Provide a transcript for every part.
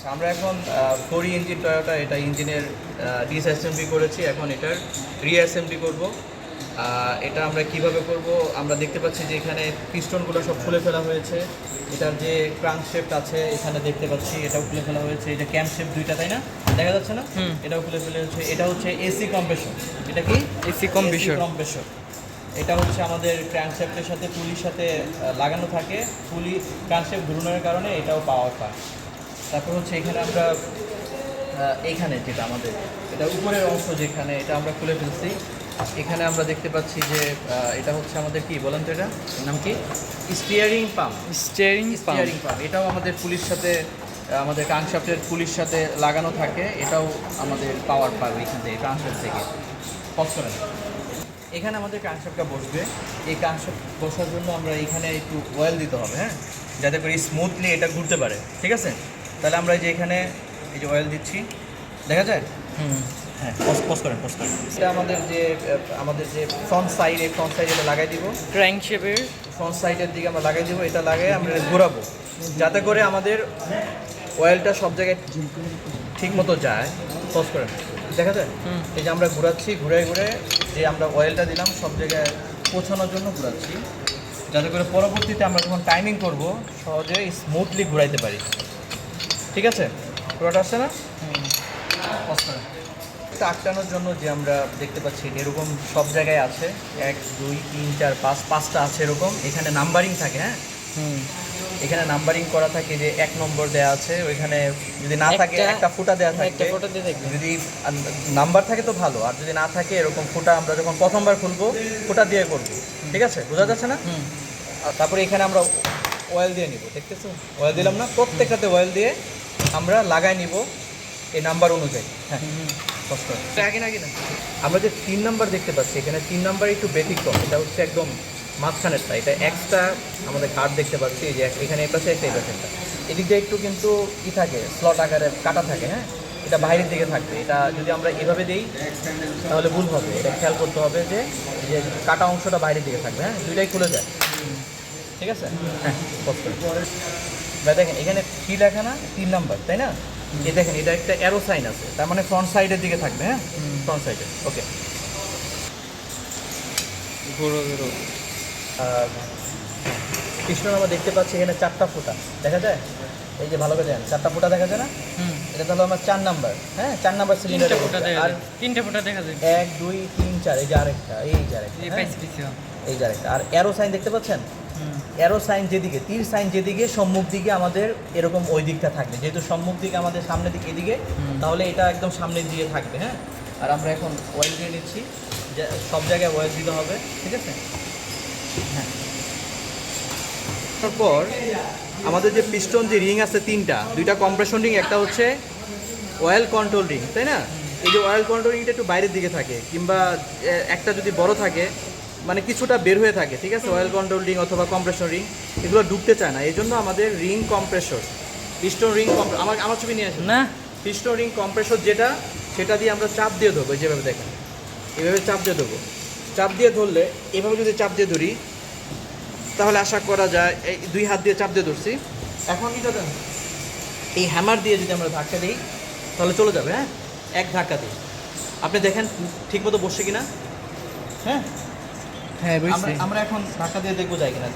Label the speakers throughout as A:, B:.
A: আচ্ছা, আমরা এখন ফোর ইঞ্জিন টয়োটা এটা ইঞ্জিনের ডিসঅ্যাসেম্বলি করেছি। এখন এটার রিঅ্যাসেম্বলি করব। এটা আমরা কীভাবে করব? আমরা দেখতে পাচ্ছি যে এখানে পিস্টনগুলো সব খুলে ফেলা হয়েছে। এটার যে ক্রাঙ্ক শেপট আছে এখানে দেখতে পাচ্ছি এটাও খুলে ফেলা হয়েছে। এটা ক্যাম শেপ দুইটা তাই না? দেখা যাচ্ছে না? এটাও খুলে ফেলে হচ্ছে এটা হচ্ছে এসি কম্প্রেশন এটা কি?
B: এসি কম্প্রেসর
A: কম্প্রেসর এটা হচ্ছে আমাদের ক্র্যাঙ্কশ্যাফটের সাথে পুলির সাথে লাগানো থাকে। পুলি ক্র্যাঙ্কশ্যাফট ঘুরনোর কারণে এটাও পাওয়ার পায়। তারপর হচ্ছে এখানে আমরা আহ, এইখানে যেটা আমাদের এটা উপরের অংশ যেখানে এটা আমরা খুলে ফেলছি। এখানে আমরা দেখতে পাচ্ছি যে এটা হচ্ছে আমাদের কি বলেন তো এটা নাম কি? Steering pump
B: steering
A: steering pump এটাও আমাদের পুলিশ সাথে আমাদের ক্রাঙ্কশাফটের পুলিশ সাথে লাগানো থাকে এটাও আমাদের পাওয়ার পাবে এখান থেকে ক্রাঙ্কশাফট থেকে করেন এখানে আমাদের ক্রাঙ্কশাফটটা বসবে। এই ক্রাঙ্কশাফট বসার জন্য আমরা এখানে একটু অয়েল দিতে হবে হ্যাঁ? যাতে করে স্মুথলি এটা ঘুরতে পারে ঠিক আছে? তাহলে আমরা এই যে এখানে এই যে অয়েল দিচ্ছি। দেখা যায়?
B: হুম।
A: হ্যাঁ পজ পজ করেন পজ করেন। এটা আমাদের যে আমাদের যে ফ্রন্ট সাইড এই ফ্রন্ট সাইড এটা লাগাই দিব।
B: ক্র্যাঙ্ক শেপের
A: ফ্রন্ট সাইডের দিকে আমরা লাগাই দেবো এটা লাগিয়ে আমরা ঘোরাবো। যাতে করে আমাদের অয়েলটা সব জায়গায় ঠিক মতো যায়। পজ করেন। দেখা যায়। এই যে আমরা ঘোরাচ্ছি ঘুরে ঘুরে যে আমরা অয়েলটা দিলাম সব জায়গায় পৌঁছানোর জন্য ঘোরাচ্ছি। যাতে করে পরবর্তীতে আমরা যখন টাইমিং করব সহজে স্মুথলি ঘুরাইতে পারি। ঠিক আছে? পুরোটা আসছে না? আটকানোর জন্য যে আমরা দেখতে পাচ্ছি এরকম সব জায়গায় আছে। এক দুই তিন চার পাঁচ পাঁচটা আছে এরকম। এখানে নাম্বারিং থাকে হ্যাঁ? এখানে নাম্বারিং করা থাকে যে এক নম্বর দেওয়া আছে ওইখানে যদি না থাকে
B: একটা-
A: ফুটা দেওয়া থাকে।
B: দিয়ে
A: যদি নাম্বার থাকে তো ভালো আর যদি না থাকে এরকম ফুটা আমরা যখন প্রথমবার খুলবো ফুটা দিয়ে করব। ঠিক আছে? বোঝা যাচ্ছে না?
B: হুম।
A: আর তারপরে এখানে আমরা অয়েল দিয়ে নিব দেখতেছো? অয়েল দিলাম না? প্রত্যেকটাতে অয়েল দিয়ে আমরা লাগাই নিব এই নাম্বার অনুযায়ী। হ্যাঁ আমরা যে তিন নাম্বার দেখতে পাচ্ছি এখানে তিন নাম্বার একটু ব্যতিক্রম এটা হচ্ছে একদম মাঝখানেরটা এটা এক্সট্রা আমাদের কার্ড দেখতে পাচ্ছি যে এখানে এই পাশে একটা এই পাশে একটা। এদিক দিয়ে একটু কিন্তু ই থাকে স্লট আকারে কাটা থাকে হ্যাঁ? এটা বাইরের দিকে থাকবে। এটা যদি আমরা এভাবে দিই তাহলে ভুল হবে। এটা খেয়াল করতে হবে যে যে কাটা অংশটা বাইরের দিকে থাকবে হ্যাঁ? দুইটাই খুলে যায়। ঠিক আছে? হ্যাঁ ভাই দেখেন এখানে কি লেখা না তিন নাম্বার তাই না? এই দেখেন এটা একটা অ্যারো সাইন আছে তার মানে ফ্রন্ট সাইডের দিকে থাকবে হ্যাঁ? ফ্রন্ট সাইডে ওকে
B: ঘোরো
A: আমরা দেখতে পাচ্ছি এখানে চারটা ফুটা দেখা যায়? এই যে ভালো করে দেখেন চারটা ফুটা দেখা যায় না?
B: হুম।
A: এটা তাহলে আমার চার নাম্বার হ্যাঁ? চার নাম্বার সিলিন্ডার আর
B: তিনটা ফোটা দেখা যায়।
A: এক দুই তিন চার এই যে আরেকটা এই যে আরেকটা
B: এই
A: হ্যাঁ? এই যে আরেকটা। আর অ্যারো সাইন দেখতে পাচ্ছেন? অ্যারো সাইন যেদিকে তীর সাইন যেদিকে সম্মুখ দিকে আমাদের এরকম ওই দিকটা থাকবে। যেহেতু সম্মুখ দিকে আমাদের সামনের দিকে এদিকে তাহলে এটা একদম সামনের দিকে থাকবে হ্যাঁ? আর আমরা এখন অয়েল দিয়ে নিচ্ছি সব জায়গায় অয়েল দিতে হবে ঠিক আছে? হ্যাঁ। তারপর আমাদের যে পিস্টন যে রিং আছে তিনটা দুইটা কম্প্রেশন রিং একটা হচ্ছে অয়েল কন্ট্রোল রিং তাই না? এই যে অয়েল কন্ট্রোল রিংটা একটু বাইরের দিকে থাকে কিংবা একটা যদি বড় থাকে মানে কিছুটা বের হয়ে থাকে ঠিক আছে? অয়েল কন্ট্রোল রিং অথবা কম্প্রেশন রিং এগুলো ঢুকতে চায় না। এই জন্য আমাদের রিং কম্প্রেসর পিস্টন রিং আমার আমার ছবি নিয়ে আসেন।
B: না।
A: পিস্টন রিং কম্প্রেসর যেটা সেটা দিয়ে আমরা চাপ দিয়ে ধরবো যেভাবে দেখেন। এভাবে চাপ দিয়ে ধরবো। চাপ দিয়ে ধরলে এভাবে যদি চাপ দিয়ে ধরি তাহলে আশা করা যায় এই দুই হাত দিয়ে চাপ দিয়ে ধরছি। এখন কি জানেন এই হ্যামার দিয়ে যদি আমরা ধাক্কা দিই তাহলে চলে যাবে হ্যাঁ? এক ধাক্কা দিই আপনি দেখেন ঠিক মতো বসছে কিনা? হ্যাঁ?
B: হ্যাঁ
A: আমরা আমরা এখন ধাক্কা দিয়ে দেখব যাই কিনা।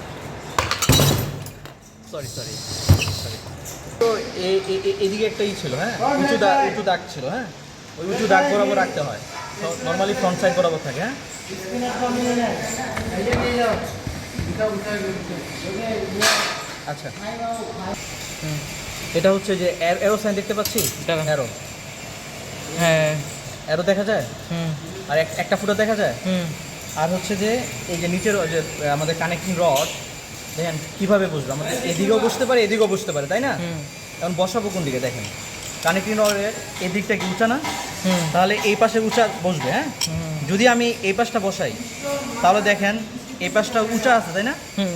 A: সরি সরি সরি তো এদিকে একটা ই ছিল হ্যাঁ? উঁচু দাগ উঁচু দাগ ছিল হ্যাঁ? ওই উঁচু দাগ বরাবর রাখতে হয়। নর্মালি ফ্রন্ট সাইড বরাবর থাকে হ্যাঁ? আচ্ছা। হুম। এটা হচ্ছে যে অ্যারো সাইন দেখতে পাচ্ছি। অ্যারো।
B: হ্যাঁ।
A: অ্যারো দেখা যায়?
B: হুম।
A: আর এক- একটা ফুটো দেখা যায়?
B: হুম।
A: আর হচ্ছে যে এই যে নিচের যে আমাদের কানেক্টিং রড দেখেন কীভাবে বসবে আমাদের এদিকেও বসতে পারে এদিকেও বসতে পারে তাই না? এখন বসাবো কোন দিকে দেখেন। কানেক্টিং রডের এদিকটা কি উঁচা না? তাহলে এই পাশে উঁচা বসবে হ্যাঁ? যদি আমি এই পাশটা বসাই তাহলে দেখেন এই পাশটা উঁচা আছে তাই না?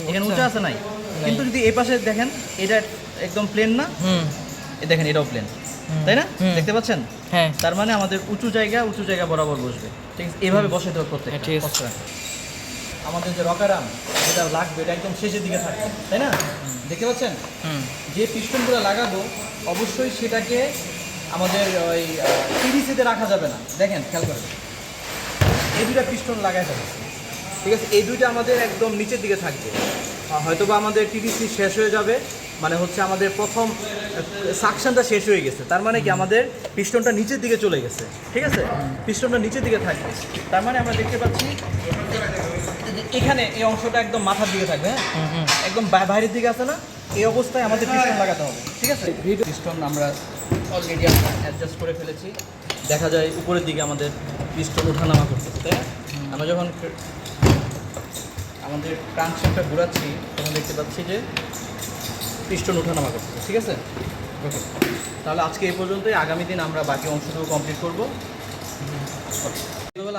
A: এখানে
B: উঁচা।
A: আছে নাই। কিন্তু যদি এই পাশে দেখেন এটা একদম প্লেন না?
B: হুম।
A: এ দেখেন এটাও প্লেন তাই না? দেখতে পাচ্ছেন?
B: হ্যাঁ।
A: তার মানে আমাদের উঁচু জায়গা উঁচু জায়গা বরাবর বসবে। ঠিক আছে? এভাবে বসে দেওয়ার প্রত্যেক
B: ঠিক আছে।
A: আমাদের যে রকারাম যেটা লাগবে এটা একদম শেষের দিকে থাকবে। তাই না? দেখতে পাচ্ছেন? যে পিস্টনগুলো লাগাবো অবশ্যই সেটাকে আমাদের ওই টিডিসিতে রাখা যাবে না। দেখেন খেয়াল করেন। এই দুইটা পিস্টন লাগাই যাবে ঠিক আছে? এই দুইটা আমাদের একদম নিচের দিকে থাকবে। হয়তো বা আমাদের টিডিসি শেষ হয়ে যাবে। মানে হচ্ছে আমাদের প্রথম সাকশনটা শেষ হয়ে গেছে। তার মানে কি আমাদের পিস্টনটা নিচের দিকে চলে গেছে ঠিক আছে? পিস্টনটা নিচের দিকে থাকবে। তার মানে আমরা দেখতে পাচ্ছি এখানে এই অংশটা একদম মাথার দিকে থাকবে হ্যাঁ? একদম বাইরের দিকে আছে না? এই অবস্থায় আমাদের পিস্টন লাগাতে হবে ঠিক আছে? ভিড় পিস্টন আমরা অলরেডি আমরা অ্যাডজাস্ট করে ফেলেছি। দেখা যায় উপরের দিকে আমাদের পিস্টন ওঠানামা করতেছে তাই? আমরা যখন আমাদের ট্রান্সফারটা ঘোরাচ্ছি তখন দেখতে পাচ্ছি যে পিস্টন ওঠানামা করতেছে ঠিক আছে? ওকে তাহলে আজকে এই পর্যন্তই, আগামী দিন আমরা বাকি অংশটুকু কমপ্লিট করব।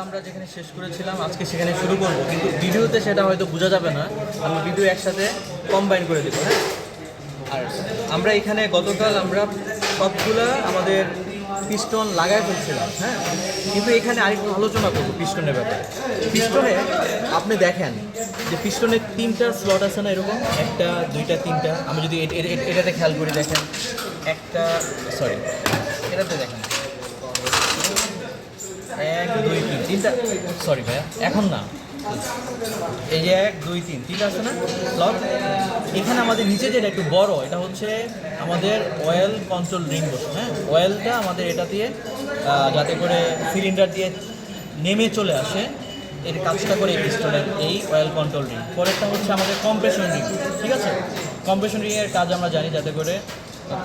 A: আমরা যেখানে শেষ করেছিলাম, আজকে সেখানে শুরু করব। কিন্তু ভিডিওতে সেটা হয়তো বোঝা যাবে না, আমি ভিডিও একসাথে কম্বাইন করে দেবো হ্যাঁ? আর আমরা এখানে গতকাল আমরা সবগুলা আমাদের পিস্টন লাগাই ফেলছিলাম হ্যাঁ? কিন্তু এখানে আরেকটু আলোচনা করব পিস্টনের ব্যাপারে। পিস্টনে আপনি দেখেন যে পিস্টনের তিনটা স্লট আছে না এরকম? একটা, দুইটা, তিনটা। আমি যদি এটাতে খেয়াল করি দেখেন। একটা সরি এটাতে দেখেন। এক, দুই, তিন, তিনটা সরি ভাইয়া, এখন না। এই যে এক, দুই, তিন তিনটা আছে না? স্লট এখানে আমাদের নিচে যেটা একটু বড়, এটা হচ্ছে আমাদের অয়েল কন্ট্রোল রিং বসে হ্যাঁ? অয়েলটা আমাদের এটা দিয়ে যাতে করে সিলিন্ডার দিয়ে নেমে চলে আসে। এর কাজটা করে এই পিস্টনের এই অয়েল কন্ট্রোল রিং পরেরটা হচ্ছে আমাদের কম্প্রেশন রিং ঠিক আছে? কম্প্রেশন রিংয়ের কাজ আমরা জানি যাতে করে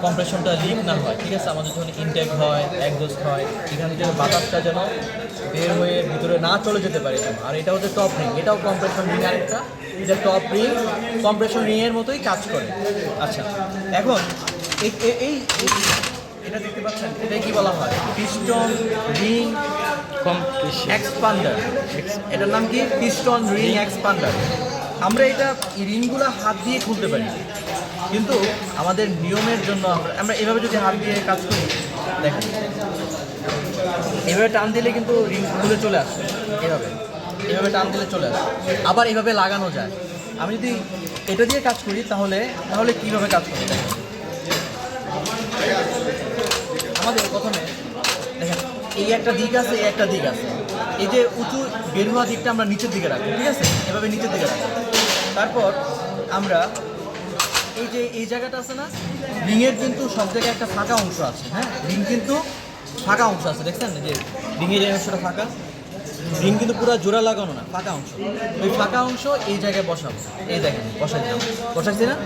A: কম্প্রেশনটা লিক না হয় ঠিক আছে? আমাদের যখন ইনটেক হয় একজস্ট হয় এখান থেকে বাতাসটা যেন বের হয়ে ভিতরে না চলে যেতে পারে আর এটা হচ্ছে টপ রিং এটাও কম্প্রেশন রিং আরেকটা। এটা টপ রিং কম্প্রেশন রিংয়ের মতোই কাজ করে। আচ্ছা এখন এই- এটা দেখতে পাচ্ছেন? এটা কি বলা হয়? পিস্টন রিং এক্সপান্ডার এটার নাম কি? পিস্টন রিং এক্সপান্ডার আমরা এটা রিংগুলো হাত দিয়ে খুলতে পারি। কিন্তু আমাদের নিয়মের জন্য আমরা আমরা এভাবে যদি হাত দিয়ে কাজ করি, দেখেন। এভাবে টান দিলে কিন্তু রিং খুলে চলে আসে, এভাবে। এভাবে টান দিলে চলে আসে। আবার এভাবে লাগানো যায়। আমি যদি এটা দিয়ে কাজ করি, তাহলে তাহলে কীভাবে কাজ করতে দেখেন আমাদের প্রথমে দেখেন, এই একটা দিক আছে, এই একটা দিক আছে। এই যে উঁচু বের দিকটা আমরা নিচের দিকে রাখব, ঠিক আছে? এভাবে নিচের দিকে রাখব। তারপর আমরা এই যে এই জায়গাটা আছে না রিংয়ের কিন্তু সব জায়গায় একটা ফাঁকা অংশ আছে হ্যাঁ? রিং কিন্তু ফাঁকা অংশ আছে দেখছেন? যে রিংয়ের এই অংশটা ফাঁকা। রিং কিন্তু পুরো জোড়া লাগানো না ফাঁকা অংশ। ওই ফাঁকা অংশ এই জায়গায় বসাবো। এই দেখেন বসাই দিলাম। বসাইছি না?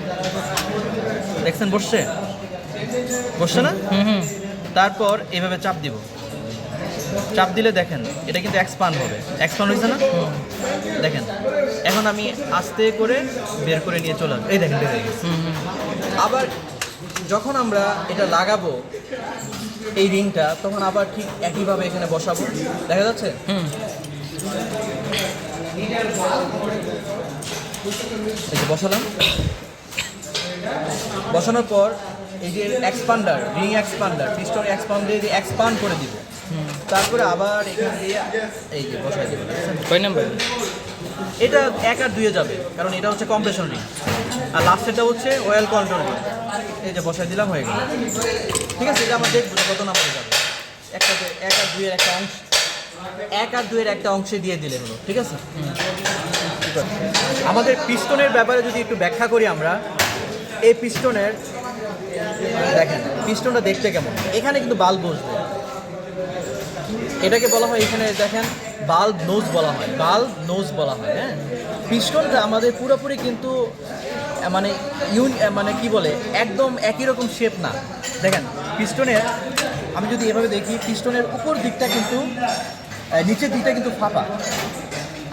A: দেখছেন বসছে? বসছে না?
B: হুম হুম।
A: তারপর এভাবে চাপ দিব। চাপ দিলে দেখেন এটা কিন্তু এক্সপান্ড হবে। এক্সপান্ড হয়েছে না? দেখেন এখন আমি আস্তে করে বের করে নিয়ে চলে আসব। এই দেখেন বের হয়ে গেছে। আবার যখন আমরা এটা লাগাবো এই রিংটা তখন আবার ঠিক একইভাবে এখানে বসাবো। দেখা যাচ্ছে? বসালাম। বসানোর পর এই যে expander ring expander piston expand দিয়ে এক্সপান্ড করে দিব। তারপরে আবার এখান দিয়ে এই যে বসাই দেবো
B: কয় নাম্বার?
A: এটা এক আর দুয়ে যাবে কারণ এটা হচ্ছে কম্প্রেশন রিং আর লাস্টেরটা হচ্ছে অয়েল কন্ট্রোল রিং এই যে বসাই দিলাম হয়ে গেল। ঠিক আছে এটা আমরা দেখব কত নাম্বারে যাবে। একটা এক আর দুইয়ের একটা অংশ এক আর দুইয়ের একটা অংশে দিয়ে দিলে হলো ঠিক আছে? ঠিক আছে। আমাদের পিস্টনের ব্যাপারে যদি একটু ব্যাখ্যা করি আমরা এই পিস্টনের দেখেন পিস্টনটা দেখতে কেমন? এখানে কিন্তু বাল্ব বসবে। এটাকে বলা হয় এখানে দেখেন বাল্ব নোজ বলা হয় বাল্ব নোজ বলা হয় হ্যাঁ? পিস্টনটা আমাদের পুরোপুরি কিন্তু মানে ইউন মানে কি বলে একদম একই রকম শেপ না। দেখেন পিস্টনের আমি যদি এভাবে দেখি পিস্টনের উপর দিকটা কিন্তু নিচের দিকটা কিন্তু ফাঁপা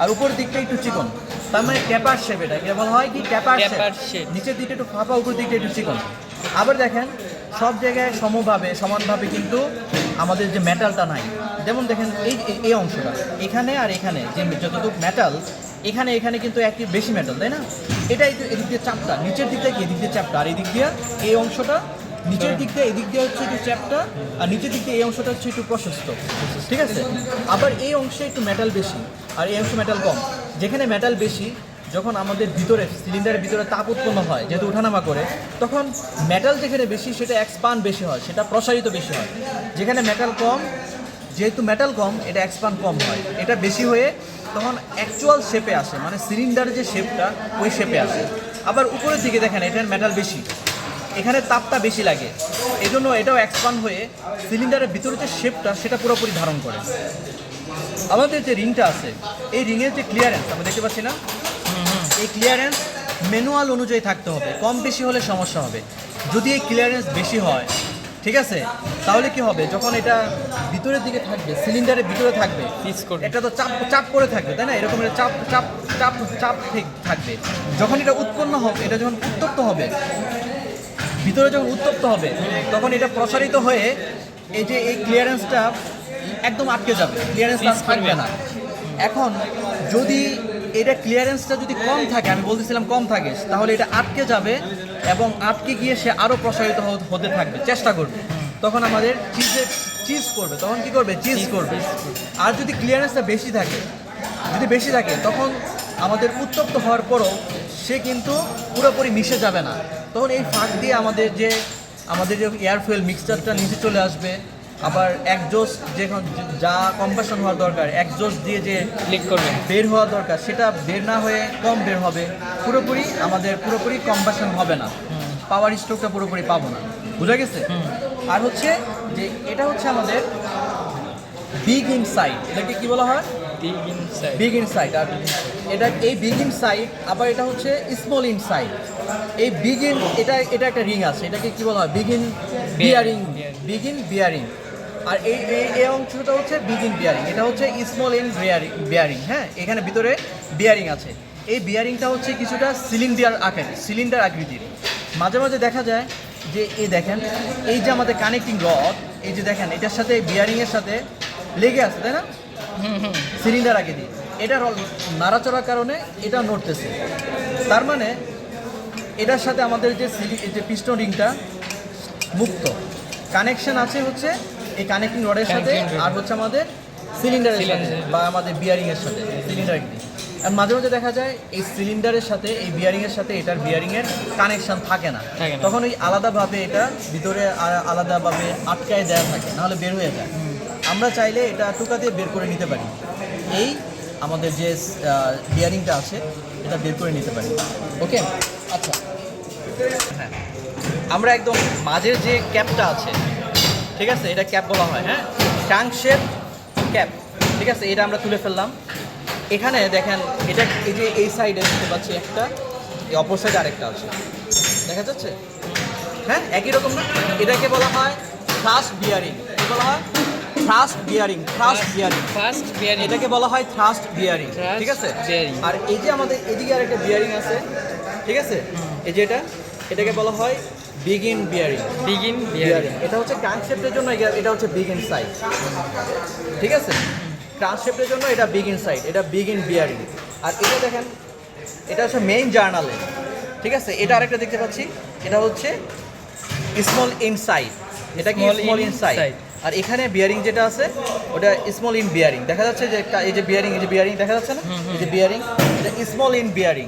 A: আর উপর দিকটা একটু চিকন। তার মানে ট্যাপার শেপ এটা। এটা বলা হয় কি ট্যাপার শেপ নিচের দিকটা একটু ফাঁপা উপর দিকটা একটু চিকন। আবার দেখেন সব জায়গায় সমভাবে সমানভাবে কিন্তু আমাদের যে মেটালটা নাই। যেমন দেখেন এই এই- অংশটা এখানে আর এখানে যে যতটুকু মেটাল এখানে এখানে কিন্তু একই বেশি মেটাল তাই না? এটা একটু এদিক দিয়ে চাপটা নিচের দিক থেকে এদিক দিয়ে চাপটা আর এদিক দিয়ে এই অংশটা নিচের দিক দিয়ে এদিক দিয়ে হচ্ছে একটু চ্যাপটা আর নিচের দিক দিয়ে এই অংশটা হচ্ছে একটু প্রশস্ত ঠিক আছে? আবার এই অংশে একটু মেটাল বেশি আর এই অংশে মেটাল কম। যেখানে মেটাল বেশি যখন আমাদের ভিতরে সিলিন্ডারের ভিতরে তাপ উৎপন্ন হয়, যেহেতু উঠানামা করে, তখন মেটাল যেখানে বেশি, সেটা এক্সপান বেশি হয়, সেটা প্রসারিত বেশি হয়। যেখানে মেটাল কম, যেহেতু মেটাল কম, এটা এক্সপান কম হয়। এটা বেশি হয়ে তখন অ্যাকচুয়াল শেপে আসে মানে সিলিন্ডারের যে শেপটা ওই শেপে আসে। আবার উপরের দিকে দেখেন, এটার মেটাল বেশি। এখানে তাপটা বেশি লাগে। এজন্য এটাও এক্সপান্ড হয়ে সিলিন্ডারের ভিতরে যে শেপটা সেটা পুরোপুরি ধারণ করে। আমাদের যে রিংটা আছে, এই রিংয়ের যে ক্লিয়ারেন্স আমরা দেখতে পাচ্ছি না? এই ক্লিয়ারেন্স ম্যানুয়াল অনুযায়ী থাকতে হবে। কম বেশি হলে সমস্যা হবে। যদি এই ক্লিয়ারেন্স বেশি হয় ঠিক আছে? তাহলে কি হবে? যখন এটা ভিতরের দিকে থাকবে সিলিন্ডারের ভিতরে থাকবে এটা তো চাপ চাপ করে থাকবে তাই না? এরকম একটা চাপ চাপ চাপ চাপ ঠিক থাকবে। যখন এটা উৎপন্ন হবে এটা যখন উত্তপ্ত হবে ভিতরে যখন উত্তপ্ত হবে তখন এটা প্রসারিত হয়ে এই যে এই ক্লিয়ারেন্সটা একদম আটকে যাবে। ক্লিয়ারেন্স থাকবে না। এখন যদি এটা ক্লিয়ারেন্সটা যদি কম থাকে আমি বলতেছিলাম কম থাকে তাহলে এটা আটকে যাবে এবং আটকে গিয়ে সে আরও প্রসারিত হতে থাকবে। চেষ্টা করবে। তখন আমাদের চিজের চিজ করবে। তখন কি করবে? চিজ করবে। আর যদি ক্লিয়ারেন্সটা বেশি থাকে যদি বেশি থাকে তখন আমাদের উত্তপ্ত হওয়ার পরও সে কিন্তু পুরোপুরি মিশে যাবে না। তখন এই ফাঁক দিয়ে আমাদের যে আমাদের যে এয়ার ফুয়েল মিক্সচারটা নিচে চলে আসবে আবার একজোস্ট যে যা কম্পাশন হওয়ার দরকার একজোস্ট দিয়ে যে
B: ক্লিক করবে।
A: বের হওয়া দরকার সেটা বের না হয়ে কম বের হবে। পুরোপুরি আমাদের পুরোপুরি কম্বাসন হবে না। পাওয়ার স্ট্রোকটা পুরোপুরি পাবো না। বুঝা গেছে? আর হচ্ছে যে এটা হচ্ছে আমাদের বিগ ইন সাইড এটাকে কি বলা হয়?
B: বিগ
A: ইন সাইড আর এটা এই বিগ ইন সাইড আবার এটা হচ্ছে স্মল ইন সাইড এই বিগ ইন এটা এটা একটা রিং আছে। এটাকে কি বলা হয়? Big end bearing
B: Bearing.
A: Big end bearing আর এই এই এই অংশটা হচ্ছে বিগ ইন বিয়ারিং এটা হচ্ছে স্মল ইন বিয়ারিং বিয়ারিং হ্যাঁ? এখানে ভিতরে বিয়ারিং আছে। এই বিয়ারিংটা হচ্ছে কিছুটা সিলিন্ডার আকার সিলিন্ডার আকৃতির। মাঝে মাঝে দেখা যায় যে এই দেখেন এই যে আমাদের কানেক্টিং রড এই যে দেখেন এটার সাথে বিয়ারিংয়ের সাথে লেগে আছে তাই না? সিলিন্ডার আগে দিই এটার নাড়াচড়ার কারণে এটা নড়তেছে। তার মানে এটার সাথে আমাদের যে যে পিস্টন রিংটা মুক্ত। কানেকশন আছে হচ্ছে এই কানেক্টিং রডের সাথে আর হচ্ছে আমাদের সিলিন্ডারের সাথে বা আমাদের বিয়ারিং এর সাথে সিলিন্ডার আর মাঝে মাঝে দেখা যায় এই সিলিন্ডারের সাথে এই বিয়ারিং এর সাথে এটার বিয়ারিং এর কানেকশন থাকে না। তখন ওই আলাদাভাবে এটা ভিতরে আলাদাভাবে আটকায় দেওয়া থাকে নাহলে বের হয়ে যায়। আমরা চাইলে এটা টুকা দিয়ে বের করে নিতে পারি। এই আমাদের যে বিয়ারিংটা আছে এটা বের করে নিতে পারি। ওকে? আচ্ছা। হ্যাঁ। আমরা একদম মাঝের যে ক্যাপটা আছে ঠিক আছে? এটা ক্যাপ বলা হয় হ্যাঁ? Tank shape cap. ঠিক আছে? এটা আমরা তুলে ফেললাম। এখানে দেখেন এটা এই যে এই সাইডে দেখতে পাচ্ছি একটা এই অপর সাইডে আরেকটা আছে। দেখা যাচ্ছে? হ্যাঁ? একই রকম না? এটাকে বলা হয় থ্রাস্ট বিয়ারিং বলা হয়? Thrust bearing thrust bearing
B: first bearing
A: এটাকে বলা হয় থ্রাস্ট বিয়ারিং ঠিক আছে? আর এই যে আমাদের এদিকে আরেকটা বিয়ারিং আছে ঠিক আছে? এই যে এটা এটাকে বলা হয় বিগিন বিয়ারিং
B: বিগিন
A: বিয়ারিং এটা হচ্ছে ট্রান্সশেপ্টের জন্য এটা- হচ্ছে বিগ ইন সাইড ঠিক আছে? ট্রান্সশেপ্টের জন্য এটা বিগ ইন সাইড এটা বিগ ইন বিয়ারিং আর এটা দেখেন এটা হচ্ছে মেইন জার্নালে ঠিক আছে? এটা আরেকটা দেখতে পাচ্ছি। এটা হচ্ছে স্মল ইনসাইড এটা কি স্মল ইনসাইড
B: inside।
A: আর এখানে বিয়ারিং যেটা আছে ওটা স্মল ইন বিয়ারিং দেখা যাচ্ছে যে একটা- এই যে বিয়ারিং এই যে বিয়ারিং দেখা যাচ্ছে না? এই যে বিয়ারিং এটা স্মল ইন বিয়ারিং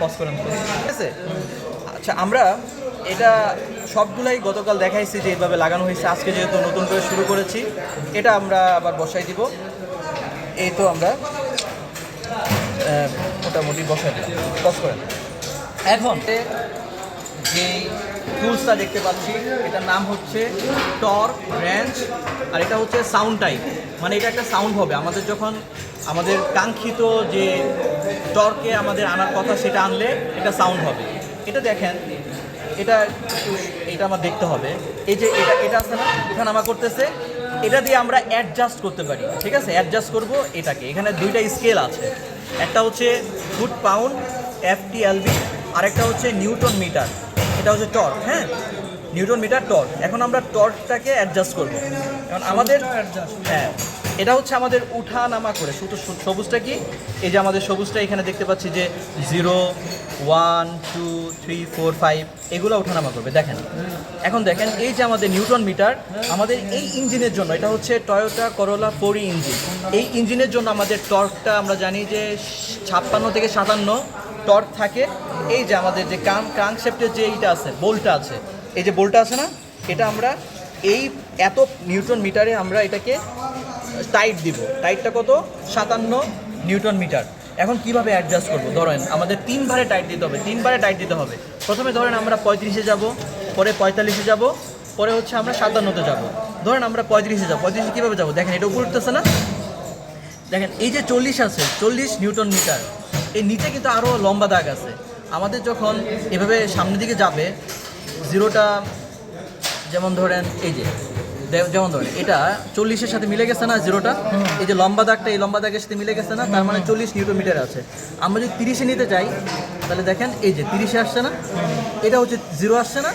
A: পজ করেন। ঠিক আছে? আচ্ছা আমরা এটা সবগুলাই গতকাল দেখাইছি যে এইভাবে লাগানো হয়েছে। আজকে যেহেতু নতুন করে শুরু করেছি, এটা আমরা আবার বসাই দিব। এই তো আমরা মোটামুটি বসাই দিলাম। পজ করেন। এখন যে টুলসটা দেখতে পাচ্ছি, এটার নাম হচ্ছে টর্ক র্যাঞ্চ আর এটা হচ্ছে সাউন্ড টাইপ মানে এটা একটা সাউন্ড হবে। আমাদের যখন আমাদের কাঙ্ক্ষিত যে টর্কে আমাদের আনার কথা সেটা আনলে এটা সাউন্ড হবে। এটা দেখেন এটা এটা আমার দেখতে হবে। এই যে এটা এটা আছে না এখানে আমার করতেছে। এটা দিয়ে আমরা অ্যাডজাস্ট করতে পারি ঠিক আছে? অ্যাডজাস্ট করব এটাকে। এখানে দুইটা স্কেল আছে। একটা হচ্ছে ফুট পাউন্ড এফটিএলবি আরেকটা হচ্ছে নিউটন মিটার এটা হচ্ছে টর্ক হ্যাঁ? নিউটন মিটার টর্ক এখন আমরা টর্কটাকে অ্যাডজাস্ট করব। কারণ আমাদের হ্যাঁ। এটা হচ্ছে আমাদের উঠা নামা করে, শুধু সবুজটা কি? এই যে আমাদের সবুজটা এখানে দেখতে পাচ্ছি যে zero, one, two, three, four, five, এগুলো ওঠানামা করবে, দেখেন। এখন দেখেন, এই যে আমাদের নিউটন মিটার, আমাদের এই ইঞ্জিনের জন্য, এটা হচ্ছে টয়োটা করোলা ফোরি ইঞ্জিন। এই ইঞ্জিনের জন্য আমাদের টর্কটা আমরা জানি যে ছাপ্পান্ন থেকে সাতান্ন টর্ক থাকে। এই যে আমাদের যে কান কান শেপটের যে এইটা আছে বোল্টটা আছে, এই যে বোল্টটা আছে না, এটা আমরা এই এত নিউটন মিটারে আমরা এটাকে টাইট দিব। টাইটটা কত? সাতান্ন নিউটন মিটার। এখন কীভাবে অ্যাডজাস্ট করব? ধরেন, আমাদের তিনবারে টাইট দিতে হবে। তিনবারে টাইট দিতে হবে। প্রথমে ধরেন আমরা পঁয়ত্রিশে যাব, পরে পঁয়তাল্লিশে যাব, পরে হচ্ছে আমরা সাতান্নতে যাব। ধরেন আমরা পঁয়ত্রিশে যাব। পঁয়ত্রিশে কীভাবে যাব? দেখেন, এটা উপর উঠতেছে না? দেখেন, এই যে চল্লিশ আছে, চল্লিশ নিউটন মিটার, এই নিচে কিন্তু আরও লম্বা দাগ আছে। আমাদের যখন এভাবে সামনের দিকে যাবে জিরোটা যেমন ধরেন এই যে যেমন ধরেন এটা চল্লিশের সাথে মিলে গেছে না জিরোটা? এই যে লম্বা দাগটা এই লম্বা দাগের সাথে মিলে গেছে না? তার মানে চল্লিশ নিউটন মিটার আছে। আমরা যদি তিরিশে নিতে চাই তাহলে দেখেন এই যে তিরিশে আসছে না? এটা হচ্ছে জিরো আসছে না?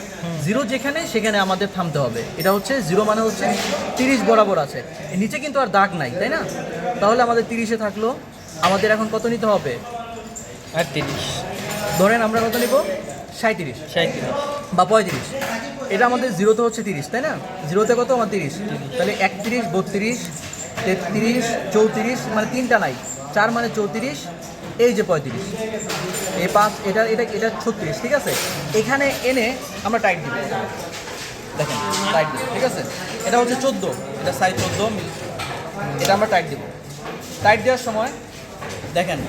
A: জিরো যেখানে সেখানে আমাদের থামতে হবে। এটা হচ্ছে জিরো মানে হচ্ছে তিরিশ বরাবর আছে। নিচে কিন্তু আর দাগ নাই তাই না? তাহলে আমাদের তিরিশে থাকল। আমাদের এখন কত নিতে হবে?
B: আর তিরিশ
A: ধরেন আমরা কত নিব? সাঁত্রিশ
B: সাঁত্রিশ
A: বা পঁয়ত্রিশ। এটা আমাদের জিরোতে হচ্ছে তিরিশ, তাই না? জিরোতে কত? আমার তিরিশ। তাহলে একত্রিশ, বত্রিশ, তেত্রিশ, চৌত্রিশ মানে তিনটা নাই। চার মানে চৌত্রিশ, এই যে পঁয়ত্রিশ। এই পাঁচ, এটা এটা এটা ছত্রিশ, ঠিক আছে? এখানে এনে আমরা টাইট দিব। দেখেন টাইট দিব, ঠিক আছে? এটা হচ্ছে চোদ্দ, এটা সাইজ চোদ্দ। এটা আমরা টাইট দিব। টাইট দেওয়ার সময়, দেখেন,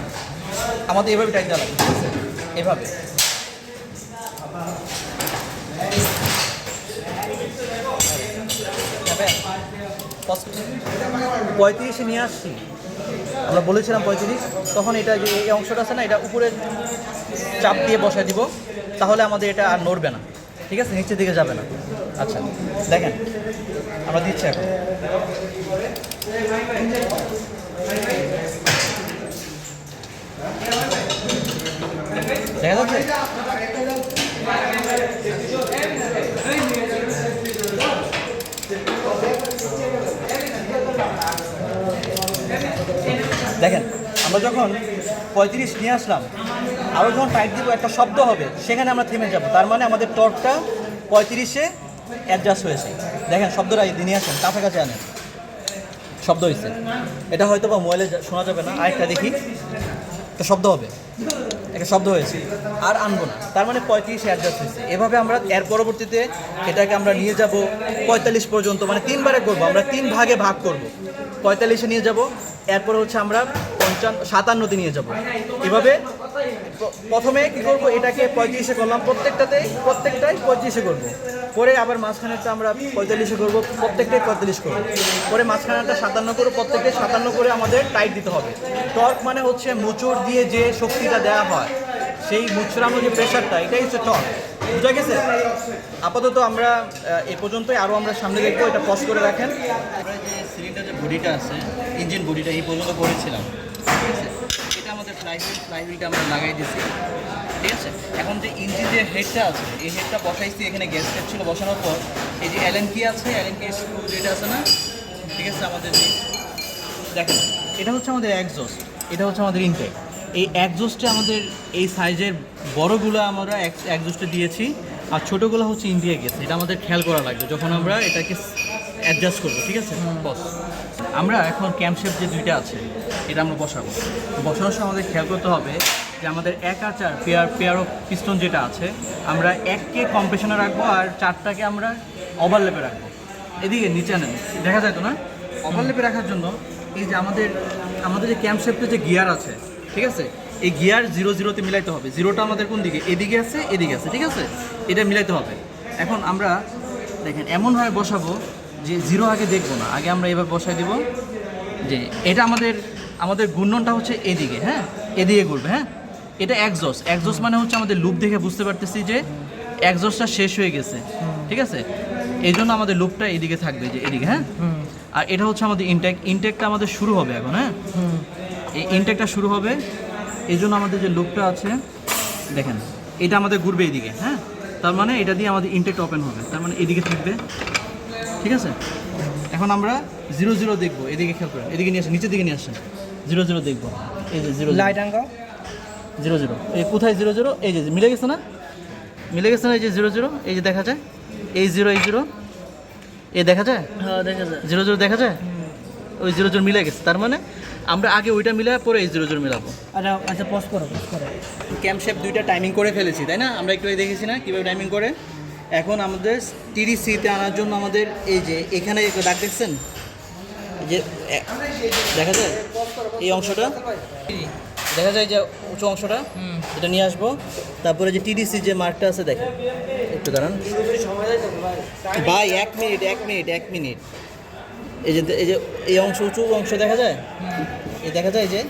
A: আমাদের এভাবে টাইট দেওয়া লাগবে এভাবে। পঁয়ত্রিশে নিয়ে আসছি। আমরা বলেছিলাম পঁয়ত্রিশ, তখন এটা যে এই অংশটা আছে না, এটা উপরে চাপ দিয়ে বসায় দিব, তাহলে আমাদের এটা আর নড়বে না। ঠিক আছে? নিচের দিকে যাবে না। আচ্ছা দেখেন, আমরা দিচ্ছি এখন। দেখা যাচ্ছে? দেখেন, আমরা যখন পঁয়ত্রিশ নিয়ে আসলাম আরও যখন টাইট দিব, একটা শব্দ হবে, সেখানে আমরা থেমে যাব। তার মানে আমাদের টর্কটা পঁয়ত্রিশে অ্যাডজাস্ট হয়েছে। দেখেন, শব্দটা নিয়ে আসেন, কাছাকাছি আনেন। শব্দ হয়েছে। এটা হয়তো বা মোবাইলে শোনা যাবে না, আরেকটা দেখি। একটা শব্দ হবে। একটা শব্দ হয়েছে। আর আনব না। তার মানে পঁয়ত্রিশে অ্যাডজাস্ট হয়েছে। এভাবে আমরা এর পরবর্তীতে এটাকে আমরা নিয়ে যাব পঁয়তাল্লিশ পর্যন্ত। মানে তিনবারে করব। আমরা তিন ভাগে ভাগ করব। পঁয়তাল্লিশে নিয়ে যাব। এরপর হচ্ছে আমরা পঞ্চান্ন, সাতান্নতে নিয়ে যাব। এভাবে প্রথমে কি করব, এটাকে পঁয়ত্রিশে করলাম। প্রত্যেকটাতেই প্রত্যেকটাই পঁয়ত্রিশে করব। পরে আবার মাঝখানেরটা আমরা পঁয়তাল্লিশে করব, প্রত্যেকটাই পঁয়তাল্লিশ করব। পরে মাঝখানেরটা সাতান্ন করে প্রত্যেকটাই সাতান্ন করে আমাদের টাইট দিতে হবে। টর্ক মানে হচ্ছে মোচড় দিয়ে যে শক্তিটা দেওয়া হয়, সেই মুচড়ানো যে প্রেশারটা এটাই হচ্ছে টর্ক। বুঝা গেছে? আপাতত আমরা এ পর্যন্তই আরও আমরা সামনে দেখব, এটা পজ করে রাখেন। আমরা যে সিলিন্ডার যে বডিটা আছে ইঞ্জিন বডিটা এই পর্যন্ত করেছিলাম ঠিক আছে? এটা আমাদের ফ্লাইহুইল ফ্লাইহুইলটা আমরা লাগাই দিয়েছি ঠিক আছে? এখন যে ইঞ্জিন যে হেডটা আছে এই হেডটা বসাইছি এখানে গ্যাস হেড ছিল বসানোর পর এই যে অ্যালেন কি আছে অ্যালেন কি স্ক্রু যেটা আছে না ঠিক আছে আমাদের যে দেখেন এটা হচ্ছে আমাদের একজস্ট এটা হচ্ছে আমাদের ইনটেক এই একজস্টে আমাদের এই সাইজের বড়গুলো আমরা একজস্টে দিয়েছি আর ছোটোগুলো হচ্ছে ইন্ডিয়া গেছে এটা আমাদের খেয়াল করা লাগবে যখন আমরা এটাকে অ্যাডজাস্ট করব ঠিক আছে? বস আমরা এখন ক্যাম্পশেপ যে দুইটা আছে এটা আমরা বসাবো। বসানোর সময় আমাদের খেয়াল করতে হবে যে আমাদের এক আর চার পেয়ার পেয়ার অফ পিস্টন যেটা আছে, আমরা এককে কম্প্রেশনে রাখব আর চারটাকে আমরা ওভারলেপে রাখব। এদিকে, নিচে নেন। দেখা যায় তো না? ওভারলেপে রাখার জন্য এই যে আমাদের আমাদের যে ক্যাম্প শেপে যে গিয়ার আছে, ঠিক আছে? এই গিয়ার জিরো জিরোতে মিলাইতে হবে। জিরোটা আমাদের কোন দিকে? এদিকে আছে এদিকে আছে, ঠিক আছে? এটা মিলাইতে হবে। এখন আমরা দেখেন, এমনভাবে বসাবো যে জিরো আগে দেখব না। আগে আমরা এবার বসাই দিব যে এটা আমাদের আমাদের ঘূর্ণনটা হচ্ছে এদিকে হ্যাঁ? এদিকে ঘুরবে হ্যাঁ? এটা একজস একজস মানে হচ্ছে আমাদের লুপ দেখে বুঝতে পারতেছি যে একজসটা শেষ হয়ে গেছে ঠিক আছে? এই জন্য আমাদের লুপটা এদিকে থাকবে যে এদিকে হ্যাঁ? আর এটা হচ্ছে আমাদের ইনটেক ইনটেকটা আমাদের শুরু হবে এখন হ্যাঁ? এই ইনটেকটা শুরু হবে। এই জন্য আমাদের যে লুপটা আছে দেখেন এটা আমাদের ঘুরবে এদিকে হ্যাঁ? তার মানে এটা দিয়ে আমাদের ইনটেকটা ওপেন হবে। তার মানে এদিকে থাকবে ঠিক আছে? এখন আমরা জিরো জিরো দেখব। এদিকে খেয়াল করেন এদিকে নিয়ে আসেন নিচের দিকে নিয়ে আসেন। জিরো জিরো দেখব। এই যে জিরো
B: লাইট আঙ্কাও
A: জিরো জিরো। এই কোথায় জিরো জিরো? এই যে মিলে গেছে না? মিলে গেছে না এই যে জিরো জিরো? এই যে দেখা যায়? এই জিরো এই জিরো। এই দেখা যায়?
B: হ্যাঁ দেখা যায়।
A: জিরো জিরো দেখা যায়? ওই জিরো জিরো মিলে গেছে। তার মানে আমরা আগে ওইটা মিলে পরে এই জিরো জিরো মিলাবো।
B: আচ্ছা আচ্ছা পজ করো পজ করো।
A: ক্যাম্প শেপ দুইটা টাইমিং করে ফেলেছি তাই না? আমরা একটু দেখেছি না কীভাবে টাইমিং করে? এখন আমাদের টিডিসিতে আনার জন্য আমাদের এই যে এখানে একটু দাগ দেখছেন? যে দেখা যায় এই অংশটা? দেখা যায় যে উঁচু অংশটা এটা নিয়ে আসব। তারপরে যে টিডিসি যে মার্কটা আছে দেখেন একটু দাঁড়ান। ভাই এক মিনিট এক মিনিট এক মিনিট। এই যে এই যে এই অংশ উঁচু অংশ দেখা যায়? এই দেখা যায় যে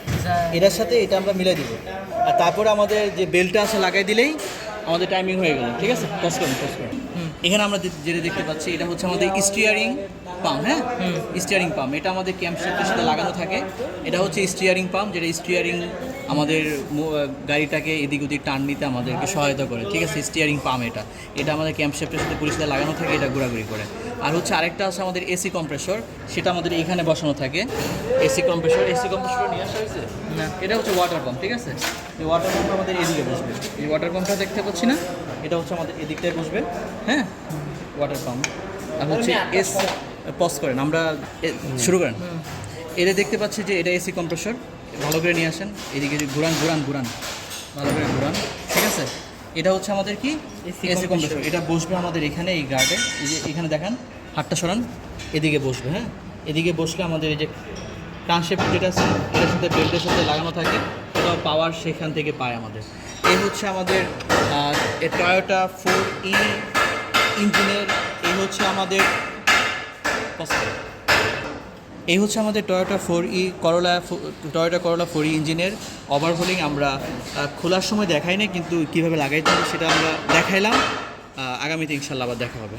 A: এটার সাথে এটা আমরা মিলাই দিব। আর তারপরে আমাদের যে বেলটা আছে লাগাই দিলেই আমাদের টাইমিং হয়ে গেল ঠিক আছে? পজ করুন পজ করুন। এখানে আমরা যেটা দেখতে পাচ্ছি এটা হচ্ছে আমাদের স্টিয়ারিং পাম্প হ্যাঁ? স্টিয়ারিং পাম্প এটা আমাদের ক্যাম্প সেটের সাথে লাগানো থাকে। এটা হচ্ছে স্টিয়ারিং পাম্প যেটা স্টিয়ারিং আমাদের গাড়িটাকে এদিক ওদিক টান নিতে আমাদেরকে সহায়তা করে ঠিক আছে? স্টিয়ারিং পাম্প এটা। এটা আমাদের ক্যাম্প শেফটের সাথে পুলিশদের লাগানো থাকে এটা ঘোরাঘুরি করে। আর হচ্ছে আরেকটা আছে আমাদের এসি কম্প্রেসর সেটা আমাদের এখানে বসানো থাকে। এসি কম্প্রেসর এসি কম্প্রেসর নিয়ে আসা হয়েছে? না। এটা হচ্ছে ওয়াটার পাম্প ঠিক আছে? এই ওয়াটার পাম্প আমাদের এদিকে বসবে। এই ওয়াটার পাম্পটা দেখতে পাচ্ছি না এটা হচ্ছে আমাদের এদিকটায় বসবে হ্যাঁ? ওয়াটার পাম্প আর হচ্ছে এস পজ করেন আমরা শুরু করেন। এটা দেখতে পাচ্ছি যে এটা এসি কম্প্রেসর ভালো করে নিয়ে আসেন এদিকে ঘুরান ঘুরান ঘুরান। ভালো করে ঘুরান ঠিক আছে? এটা হচ্ছে আমাদের কি? এসি কম্প্রেসর এটা বসবে আমাদের এখানে এই গার্ডে এই যে এখানে দেখান হাতটা সরান এদিকে বসবে হ্যাঁ? এদিকে বসলে আমাদের এই যে ট্রান্সশেপ যেটা আছে এটার সাথে বেল্টের সাথে লাগানো থাকে এটা পাওয়ার সেখান থেকে পায় আমাদের। এই হচ্ছে আমাদের টয়োটা ফোর ই ইঞ্জিনের এই হচ্ছে আমাদের এই হচ্ছে আমাদের টয়োটা ফোর ই করলা টয়োটা করোলা ফোর ই ইঞ্জিনের ওভারহোলিং আমরা খোলার সময় দেখাই না কিন্তু কীভাবে লাগাইতে হবে সেটা আমরা দেখাইলাম। আগামীতে ইনশাল্লাহ আবার দেখা হবে।